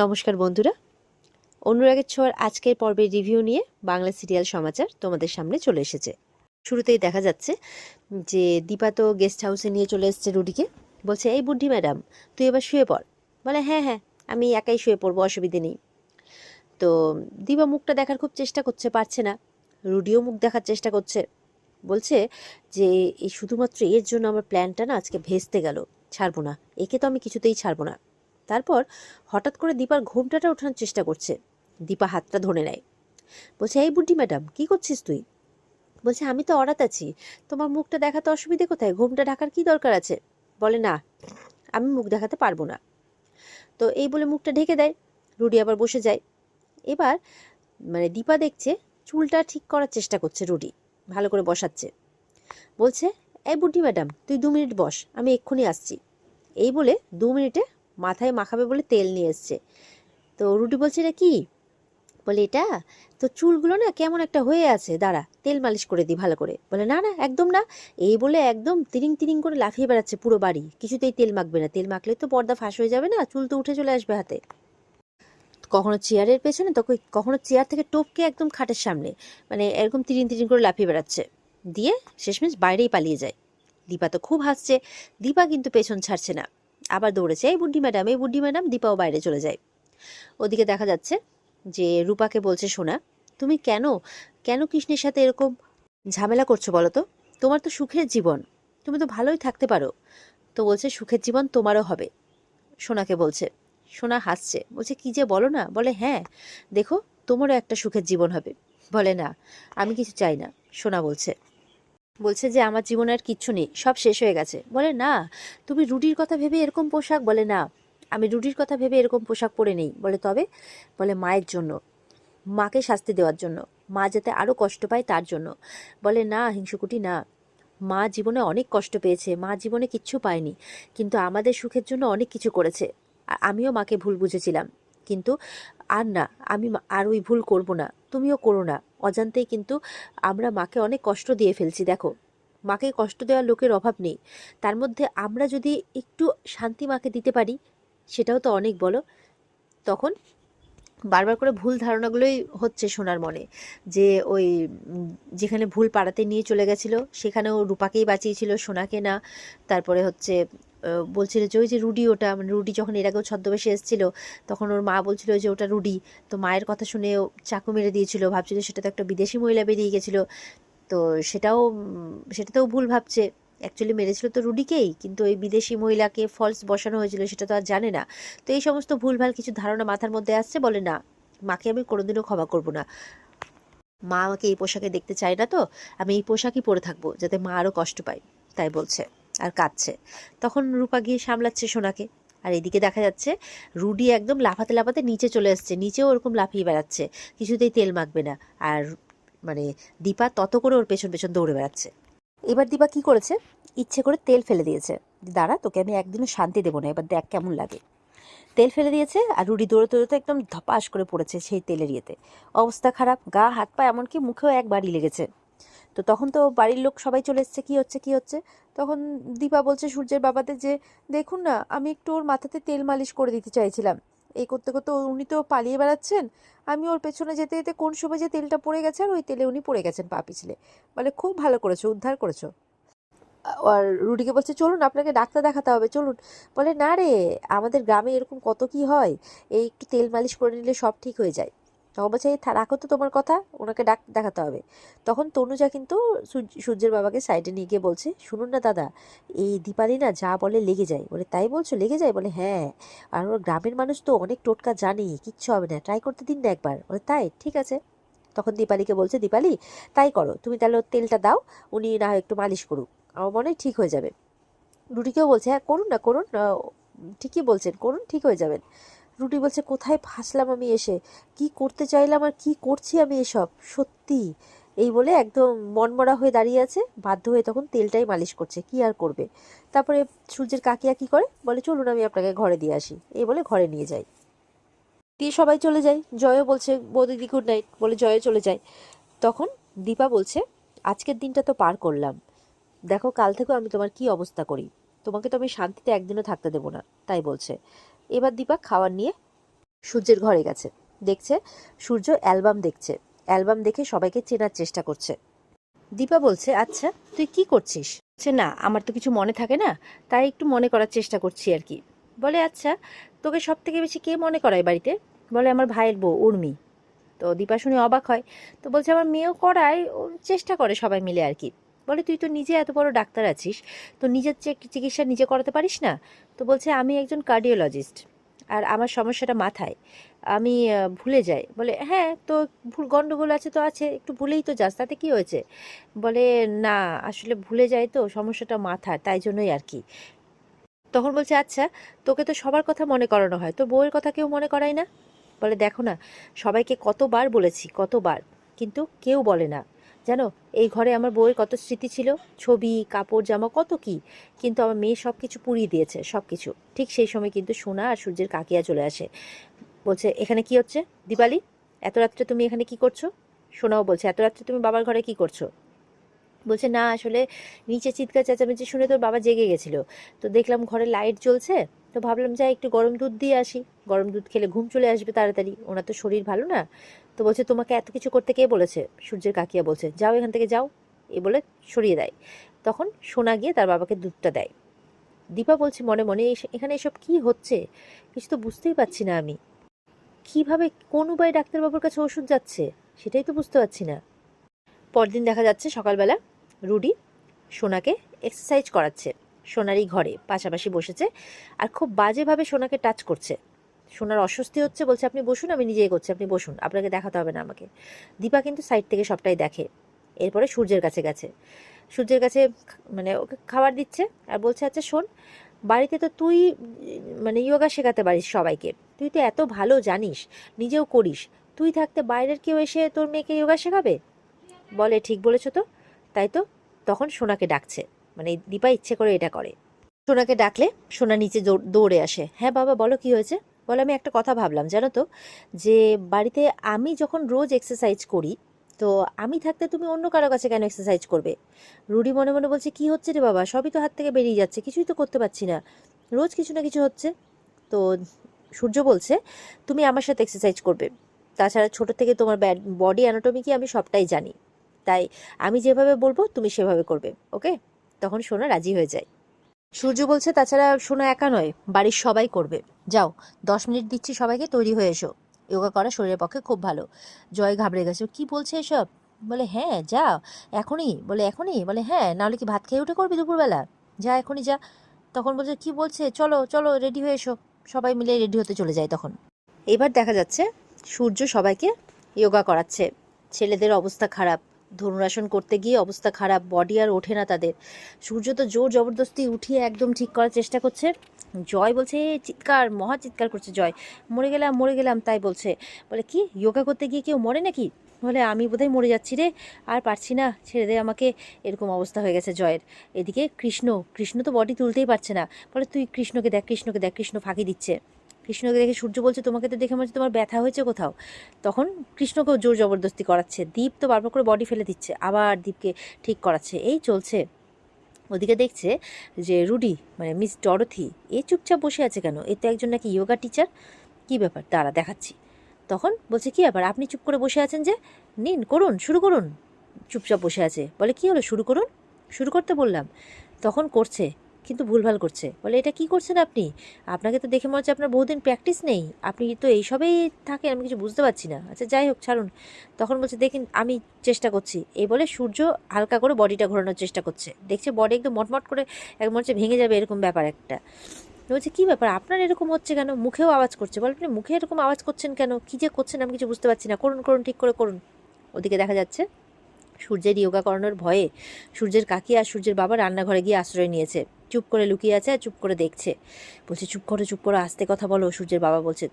নমস্কার বন্ধুরা। অনুরাগের ছোঁয়ার আজকের পর্বের রিভিউ নিয়ে বাংলা সিরিয়াল সমাচার তোমাদের সামনে চলে এসেছে। শুরুতেই দেখা যাচ্ছে যে দীপা তো গেস্ট হাউসে নিয়ে চলে এসেছে রুডিকে। বলছে, এই বুদ্ধি ম্যাডাম, তুই এবার শুয়ে পড়। বলে হ্যাঁ হ্যাঁ আমি একাই শুয়ে পড়ব, অসুবিধে নেই। তো দীপা মুখটা দেখার খুব চেষ্টা করছে, পারছে না। রুডিও মুখ দেখার চেষ্টা করছে। বলছে যে, এই শুধুমাত্র এর জন্য আমার প্ল্যানটা না আজকে ভেস্তে গেল। ছাড়বো না। একে তো আমি কিছুতেই ছাড়বো না। তারপর হঠাৎ করে দীপার ঘোমটাটা ওঠানোর চেষ্টা করছে। দীপা হাতটা ধরে নেয়। বলছে, এই বুড্ডি ম্যাডাম, কি করছিস তুই? বলছে, আমি তো অরাত আছি। তোমার মুখটা দেখাতে অসুবিধে কোথায়? ঘোমটা ঢাকার কি দরকার আছে? বলে, না, আমি মুখ দেখাতে পারব না। তো এই বলে মুখটা ঢেকে দেয়। রুডি আবার বসে যায়। এবার মানে দীপা দেখছে চুলটা ঠিক করার চেষ্টা করছে রুডি। ভালো করে বসাচ্ছে। বলছে, এই বুড্ডি ম্যাডাম, তুই দু মিনিট বস, আমি এক্ষুনি আসছি। এই বলে দু মিনিটে মাথায় মাখাবে বলে তেল নিয়ে এসছে। তো রুটি বলছে, এটা কি? বলে, এটা তো চুলগুলো না কেমন একটা হয়ে আছে, দাঁড়া, তেল মালিশ করে দিই ভালো করে। বলে, না না, একদম না। এই বলে একদম তিরিং তিরিং করে লাফিয়ে বেড়াচ্ছে পুরো বাড়ি। কিছুতেই তেল মাখবে না। তেল মাখলে তো পর্দা ফাঁস হয়ে যাবে না, চুল তো উঠে চলে আসবে হাতে। কখনো চেয়ারের পেছনে তো কখনো চেয়ার থেকে টপকে একদম খাটের সামনে মানে এরকম তিরিং তিরিং করে লাফিয়ে বেড়াচ্ছে। দিয়ে শেষমেশ বাইরেই পালিয়ে যায়। দীপা তো খুব হাসছে। দীপা কিন্তু পেছন ছাড়ছে না। আবার দৌড়েছে এই বুদ্ধি ম্যাডাম, এই বুদ্ধি ম্যাডাম দীপাও বাইরে চলে যায়। ওদিকে দেখা যাচ্ছে যে রূপাকে বলছে সোনা তুমি কেন কেন কৃষ্ণের সাথে এরকম ঝামেলা করছ বলো তো? তোমার তো সুখের জীবন। তুমি তো ভালোই থাকতে পারো। তো বলছে, সুখের জীবন তোমারও হবে। সোনাকে বলছে, সোনা হাসছে। বলছে, কি যে বলো না? বলে হ্যাঁ দেখো, তোমারও একটা সুখের জীবন হবে। বলে, না, আমি কিছু চাই না। সোনা বলছে বলছে যে, আমার জীবনে আর কিচ্ছু নেই, সব শেষ হয়ে গেছে। বলে, না, তুমি রুটির কথা ভেবে এরকম পোশাক, বলে, না, আমি রুটির কথা ভেবে এরকম পোশাক পরে নেই। বলে, তবে? বলে, মায়ের জন্য, মাকে শাস্তি দেওয়ার জন্য, মা যাতে আরও কষ্ট পায় তার জন্য। বলে, না হিংসুকুটি না, মা জীবনে অনেক কষ্ট পেয়েছে, মা জীবনে কিচ্ছু পায়নি, কিন্তু আমাদের সুখের জন্য অনেক কিছু করেছে। আমিও মাকে ভুল বুঝেছিলাম, কিন্তু আর না, আমি আর ওই ভুল করব না, তুমিও করো না। অজান্তেই কিন্তু আমরা মাকে অনেক কষ্ট দিয়ে ফেলছি, দেখো। মাকে কষ্ট দেওয়ার লোকের অভাব নেই। তার মধ্যে আমরা যদি একটু শান্তি মাকে দিতে পারি, সেটাও তো অনেক, বলো? তখন বারবার করে ভুল ধারণাগুলোই হচ্ছে সোনার মনে। যে ওই যেখানে ভুল পাড়াতে নিয়ে চলে গেছিল, সেখানেও রূপাকেই বাঁচিয়েছিল, সোনাকে না। তারপরে হচ্ছে বলছিল যে, ওই যে রুডি ওটা মানে রুডি যখন এর আগেও ছদ্মবেশে এসেছিল, তখন ওর মা বলছিল যে, ওটা রুডি। তো মায়ের কথা শুনে চাকু মেরে দিয়েছিল, ভাবছিল সেটা তো একটা বিদেশি মহিলা বেরিয়ে গেছিল। তো সেটাও সেটাতেও ভুল ভাবছে। অ্যাকচুয়ালি মেরেছিল তো রুডিকেই, কিন্তু ওই বিদেশি মহিলাকে ফলস বসানো হয়েছিল, সেটা তো আর জানে না। তো এই সমস্ত ভুলভাল কিছু ধারণা মাথার মধ্যে আসছে, বলে না, মাকে আমি কোনোদিনও ক্ষমা করব না। মা আমাকে এই পোশাকে দেখতে চায় না তো, আমি এই পোশাকই পরে থাকব, যাতে মা আরও কষ্ট পায়, তাই বলছে। আর কাঁদছে। তখন রূপা গিয়ে সামলাচ্ছে সোনাকে। আর এদিকে দেখা যাচ্ছে রুডি একদম লাফাতে লাফাতে নিচে চলে আসছে নিচেও ওরকম লাফিয়ে বেড়াচ্ছে। কিছুতেই তেল মাখবে না। আর মানে দীপা তত করে ওর পেছন পেছন দৌড়ে বেড়াচ্ছে। এবার দীপা কি করেছে? ইচ্ছে করে তেল ফেলে দিয়েছে। দাঁড়া, তোকে আমি একদিনও শান্তি দেবো না। এবার দেখ কেমন লাগে। তেল ফেলে দিয়েছে আর রুডি দৌড়তে দৌড়তে একদম ধপাস করে পড়েছে সেই তেলের ইয়েতে। অবস্থা খারাপ। গা, হাত, পা এমনকি মুখেও একবারই লেগেছে। তো তখন তো বাড়ির লোক সবাই চলে এসছে, কি হচ্ছে কি হচ্ছে? তখন দীপা বলছে সূর্যের বাবাতে যে, দেখুন না, আমি একটু ওর মাথাতে তেল মালিশ করে দিতে চাইছিলাম। এই করতে করতে উনি তো পালিয়ে বেড়াচ্ছেন। আমি ওর পেছনে যেতে যেতে কোন সময় যে তেলটা পড়ে গেছে আর ওই তেলে উনি পড়ে গেছেন পা পিছলে। বলে, খুব ভালো করেছ, উদ্ধার করেছ। আর রুডিকে বলছে, চলুন, আপনাকে ডাক্তার দেখাতে হবে, চলুন। বলে, না রে, আমাদের গ্রামে এরকম কত কি হয়? এই একটু তেল মালিশ করে নিলে সব ঠিক হয়ে যায়। তখন বলছে, "এই রাখো তো তোমার কথা, ওনাকে ডাক, দেখাতে হবে। তখন তনুজা কিন্তু সূর্য- সূর্যের বাবাকে সাইডে নিয়ে গিয়ে বলছে, শুনুন না দাদা, এই দীপালি না যা বলে লেগে যায়। বলে, তাই বলছো? লেগে যায়? বলে হ্যাঁ আর ওর গ্রামের মানুষ তো অনেক টোটকা জানে, কিচ্ছু হবে না ট্রাই করতে দিন না একবার। বলে, তাই? ঠিক আছে। তখন দীপালিকে বলছে, দীপালি, তাই করো, তুমি তাহলে ওর তেলটা দাও, উনি না একটু মালিশ করুক, আমার মনে হয় ঠিক হয়ে যাবে। রুটিকেও বলছে হ্যাঁ করুন না, করুন ঠিকই বলছেন, করুন, ঠিক হয়ে যাবেন। রুটি বলছে, কোথায় ফাঁসলাম আমি এসে? কি করতে চাইলাম আর কি করছি আমি এসব? সত্যি, এই বলে একদম মনমরা হয়ে দাঁড়িয়ে আছে। বাধ্য হয়ে তখন তেলটাই মালিশ করছে, কি আর করবে? তারপরে সূর্যের কাকিয়া কি করে? বলে, চলুন আমি আপনাকে ঘরে দিয়ে আসি। এই বলে ঘরে নিয়ে যাই দিয়ে সবাই চলে যায়। জয়ও বলছে বৌদিদি গুড নাইট বলে জয়ও চলে যায়। তখন দীপা বলছে, আজকের দিনটা তো পার করলাম। দেখো, কাল থেকেও আমি তোমার কি অবস্থা করি? তোমাকে তো আমি শান্তিতে একদিনও থাকতে দেবো না। তাই বলছে। এবার দীপা খাওয়ার নিয়ে সূর্যের ঘরে গেছে। দেখছে সূর্য অ্যালবাম দেখছে। অ্যালবাম দেখে সবাইকে চেনার চেষ্টা করছে। দীপা বলছে আচ্ছা তুই কি করছিস? বলছে, না, আমার তো কিছু মনে থাকে না, তাই একটু মনে করার চেষ্টা করছি আর কি। বলে আচ্ছা তোকে সব থেকে বেশি কে মনে করায় বাড়িতে? বলে, আমার ভাইয়ের বউ, উর্মি। তো দীপা শুনে অবাক হয়। তো বলছে, আমার মেয়েও করায় চেষ্টা করে সবাই মিলে আর কি। বলে, তুই তো নিজে এত বড় ডাক্তার আছিস, তো নিজের চিকিৎসা নিজে করাতে পারিস না? তো বলছে, আমি একজন কার্ডিওলজিস্ট আর আমার সমস্যাটা মাথায়, আমি ভুলে যাই। বলে হ্যাঁ তো ভুল গণ্ডগোল আছে তো আছে, একটু ভুলেই তো যাস, তাতে কী হয়েছে? বলে, না, আসলে ভুলে যাই তো, সমস্যাটা মাথার তাই জন্যই আর কি। তখন বলছে আচ্ছা তোকে তো সবার কথা মনে করানো হয়, তো বউয়ের কথা কেউ মনে করায় না? বলে, দেখো না, সবাইকে কতবার বলেছি, কতবার, কিন্তু কেউ বলে না। জানো, এই ঘরে আমার বউয়ের কত স্মৃতি ছিল? ছবি, কাপড়, জামা, কত কি। কিন্তু আমার মেয়ে সব কিছু পুড়িয়ে দিয়েছে সব কিছু ঠিক সেই সময় কিন্তু সোনা আর সূর্যের কাকিয়া চলে আসে। বলছে, এখানে কি হচ্ছে? দিপালি, এত রাত্রে তুমি এখানে কি করছ? সোনাও বলছে, এত রাত্রে তুমি বাবার ঘরে কি করছ? বলছে, না, আসলে নিচে চিৎকার চেঁচামেচি শুনে তোর বাবা জেগে গেছিল। তো দেখলাম ঘরে লাইট জ্বলছে তো ভাবলাম, যাই, একটু গরম দুধ দিয়ে আসি। গরম দুধ খেলে ঘুম চলে আসবে তাড়াতাড়ি। ওনার তো শরীর ভালো না। তো বলছে, তোমাকে এত কিছু করতে কে বলেছে? সূর্যের কাকিয়া বলছে, যাও এখান থেকে, যাও। এ বলে সরিয়ে দেয়। তখন সোনা গিয়ে তার বাবাকে দুধটা দেয়। দীপা বলছে, মনে মনে, "এস- এখানে এসব কি হচ্ছে? কিছু তো বুঝতেই পারছি না আমি। কীভাবে কোন উপায়ে ডাক্তারবাবুর কাছে ওষুধ যাচ্ছে? সেটাই তো বুঝতে পারছি না। পরদিন দেখা যাচ্ছে সকালবেলা রুডি সোনাকে এক্সারসাইজ করাচ্ছে। সোনারই ঘরে পাশাপাশি বসেছে আর খুব বাজেভাবে সোনাকে টাচ করছে। সোনার অস্বস্তি হচ্ছে, বলছে, আপনি বসুন, আমি নিজেই করছি আপনি বসুন, আপনাকে দেখাতে হবে না আমাকে। দীপা কিন্তু সাইড থেকে সবটাই দেখে। এরপরে সূর্যের কাছে গেছে। সূর্যের কাছে মানে ওকে খাবার দিচ্ছে আর বলছে আচ্ছা শোন, বাড়িতে তো তুই মানে যোগা শেখাতে পারিস সবাইকে। তুই তো এত ভালো জানিস, নিজেও করিস। তুই থাকতে বাইরের কেউ এসে তোর মেয়েকে যোগা শেখাবে? বলে, ঠিক বলেছ তো। তাই তো তখন সোনাকে ডাকছে। মানে দীপা ইচ্ছে করে এটা করে। সোনাকে ডাকলে সোনা নিচে দৌড়ে আসে। হ্যাঁ বাবা, বলো কি হয়েছে? বলে, আমি একটা কথা ভাবলাম, জানো তো? যে বাড়িতে আমি যখন রোজ এক্সারসাইজ করি, তো আমি থাকতে তুমি অন্য কারও কাছে কেন এক্সারসাইজ করবে? রুডি মনে মনে বলছে, কি হচ্ছে রে বাবা? সবই তো হাত থেকে বেরিয়ে যাচ্ছে, কিছুই তো করতে পারছি না। রোজ কিছু না কিছু হচ্ছে। তো সূর্য বলছে, তুমি আমার সাথে এক্সারসাইজ করবে। তাছাড়া ছোট থেকে তোমার বডি অ্যানাটমি কি আমি সবটাই জানি। তাই আমি যেভাবে বলব, তুমি সেভাবে করবে ওকে তখন সোনা রাজি হয়ে যায়। সূর্য বলছে, তাছাড়া সোনা একা নয়, বাড়ির সবাই করবে। যাও, দশ মিনিট দিচ্ছি সবাইকে, তৈরি হয়ে এসো। যোগা করা শরীরের পক্ষে খুব ভালো। জয় ঘাবড়ে গেছে, কি বলছে এসব? বলে হ্যাঁ যা, এখনই। বলে এখনই? বলে হ্যাঁ নাহলে কি ভাত খেয়ে উঠে করবি দুপুরবেলা? যা, এখনই যা। তখন বলছে, কি বলছে? চলো চলো, রেডি হয়ে এসো। সবাই মিলে রেডি হতে চলে যায় তখন। এবার দেখা যাচ্ছে, সূর্য সবাইকে যোগা করাচ্ছে। ছেলেদের অবস্থা খারাপ ধনুরাসন করতে গিয়ে অবস্থা খারাপ বডি আর ওঠে না তাদের। সূর্য তো জোর জবরদস্তি উঠিয়ে একদম ঠিক করার চেষ্টা করছে। জয় বলছে "এ, চিৎকার মহা চিৎকার করছে জয়। মরে গেলাম মরে গেলাম তাই বলছে। বলে কি যোগা করতে গিয়ে কেউ মরে নাকি? বলে আমি বোধহয় মরে যাচ্ছি রে আর পারছি না। ছেড়ে দে আমাকে। এরকম অবস্থা হয়ে গেছে জয়ের। এদিকে কৃষ্ণ কৃষ্ণ তো বডি তুলতেই পারছে না। বলে তুই কৃষ্ণকে দেখ কৃষ্ণকে দেখ কৃষ্ণ ফাঁকি দিচ্ছে। কৃষ্ণকে দেখে সূর্য বলছে, তোমাকে তো দেখে মনে হচ্ছে তোমার ব্যথা হয়েছে কোথাও। তখন কৃষ্ণকেও জোর জবরদস্তি করাচ্ছে। দীপ তো বারবার করে বডি ফেলে দিচ্ছে, আবার দীপকে ঠিক করাচ্ছে। এই চলছে। ওদিকে দেখছে যে রুডি মানে মিস ডরথি, এ চুপচাপ বসে আছে কেন? এ তো একজন নাকি যোগা টিচার কি ব্যাপার? দাঁড়া, দেখাচ্ছি। তখন বলছে, কি ব্যাপার? আপনি চুপ করে বসে আছেন যে? নিন, করুন, শুরু করুন। চুপচাপ বসে আছে। বলে, কি হলো? শুরু করুন? শুরু করতে বললাম। তখন করছে। কিন্তু ভুলভাল করছে। বলে, এটা কি করছেন আপনি? আপনাকে তো দেখে মনে হচ্ছে আপনার বহুদিন প্র্যাকটিস নেই। আপনি তো এইসবেই থাকেন, আমি কিছু বুঝতে পারছি না। আচ্ছা যাই হোক, ছাড়ুন। তখন বলছে, দেখুন, আমি চেষ্টা করছি। এই বলে সূর্য হালকা করে বডিটা ঘোরানোর চেষ্টা করছে। দেখছে বডি একদম মটমট করে এক মনে হচ্ছে ভেঙে যাবে, এরকম ব্যাপার একটা। বলছে, কী ব্যাপার? আপনার এরকম হচ্ছে কেন? মুখেও আওয়াজ করছে। বলে, আপনি মুখে এরকম আওয়াজ করছেন কেন? কী যে করছেন আমি কিছু বুঝতে পারছি না। করুন করুন, ঠিক করে করুন। ওদিকে দেখা যাচ্ছে, সূর্যের ইয়োগা করানোর ভয়ে সূর্যের কাকি আর সূর্যের বাবা রান্নাঘরে গিয়ে আশ্রয় নিয়েছে। চুপ করে লুকিয়ে আছে আর চুপ করে দেখছে। বলছে, চুপ করো চুপ করো, আস্তে কথা বলো। সূর্যের বাবা বলছে,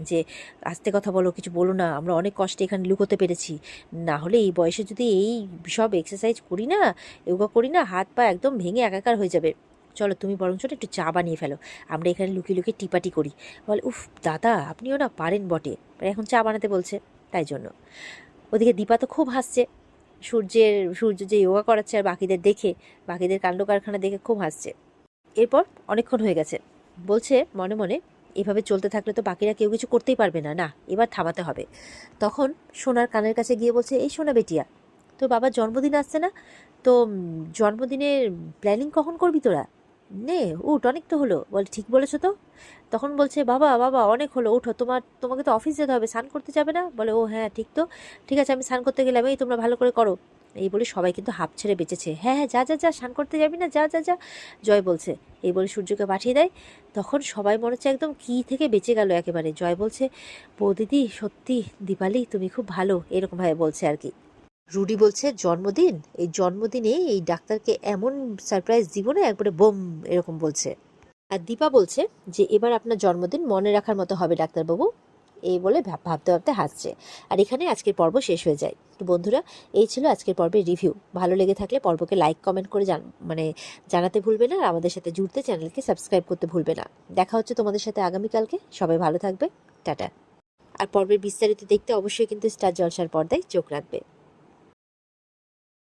যে, আস্তে কথা বলো, কিছু বলো না। আমরা অনেক কষ্টে এখানে লুকোতে পেরেছি। না হলে এই বয়সে যদি এই সব এক্সারসাইজ করি না যোগা করি না, হাত পা একদম ভেঙে একাকার হয়ে যাবে। চলো, তুমি বরং ছোট একটু চা বানিয়ে ফেলো। আমরা এখানে লুকিয়ে লুকিয়ে টিপাটি করি। বলে, উফ, দাদা, আপনিও না পারেন বটে। এখন চা বানাতে বলছে, তাই জন্য। ওদিকে দীপা তো খুব হাসছে। সূর্যের, সূর্য যে ইয়োগা করাচ্ছে আর বাকিদের দেখে, বাকিদের কাণ্ড কারখানা দেখে খুব হাসছে। এরপর অনেকক্ষণ হয়ে গেছে। বলছে মনে মনে, এভাবে চলতে থাকলে তো বাকিরা কেউ কিছু করতেই পারবে না না, এবার থামাতে হবে। তখন সোনার কানের কাছে গিয়ে বলছে, এই সোনা বেটিয়া তো বাবার জন্মদিন আসছে না? তো জন্মদিনের প্ল্যানিং কখন করবি তোরা? নে, উঠ, অনেক তো হলো। বলে, ঠিক বলেছ তো? তখন বলছে, বাবা বাবা, অনেক হলো, উঠো। তোমার, তোমাকে তো অফিস যেতে হবে, স্নান করতে যাবে না? বলে, ও হ্যাঁ ঠিক তো। ঠিক আছে, আমি স্নান করতে গেলাম। এই তোমরা ভালো করে করো। এই বলে সবাই কিন্তু হাফ ছেড়ে বেঁচেছে। হ্যাঁ হ্যাঁ যা যা যা, স্নান করতে যাবি না, যা যা যা, জয় বলছে। এই বলে সূর্যকে পাঠিয়ে দেয়। তখন সবাই মনে হচ্ছে একদম কী থেকে বেঁচে গেল একেবারে। জয় বলছে বৌদিদি সত্যি, দীপালি, তুমি খুব ভালো এরকমভাবে বলছে আর কি। রুডি বলছে, জন্মদিন? এই জন্মদিনে এই ডাক্তারকে এমন সারপ্রাইজ দিব না একবারে বোম, এরকম বলছে। আর দীপা বলছে যে, এবার আপনার জন্মদিন মনে রাখার মতো হবে ডাক্তারবাবু। এই বলে ভাবতে ভাবতে হাসছে। আর এখানে আজকের পর্ব শেষ হয়ে যায়। তো বন্ধুরা, এই ছিল আজকের পর্বের রিভিউ। ভালো লেগে থাকলে পর্বকে লাইক, কমেন্ট করে জান মানে জানাতে ভুলবে না। আর আমাদের সাথে জুড়তে চ্যানেলকে সাবস্ক্রাইব করতে ভুলবে না। দেখা হচ্ছে তোমাদের সাথে আগামীকালকে। সবাই ভালো থাকবে। টাটা। আর পর্বের বিস্তারিত দেখতে অবশ্যই কিন্তু স্টার জলসার পর্দায় চোখ রাখবে।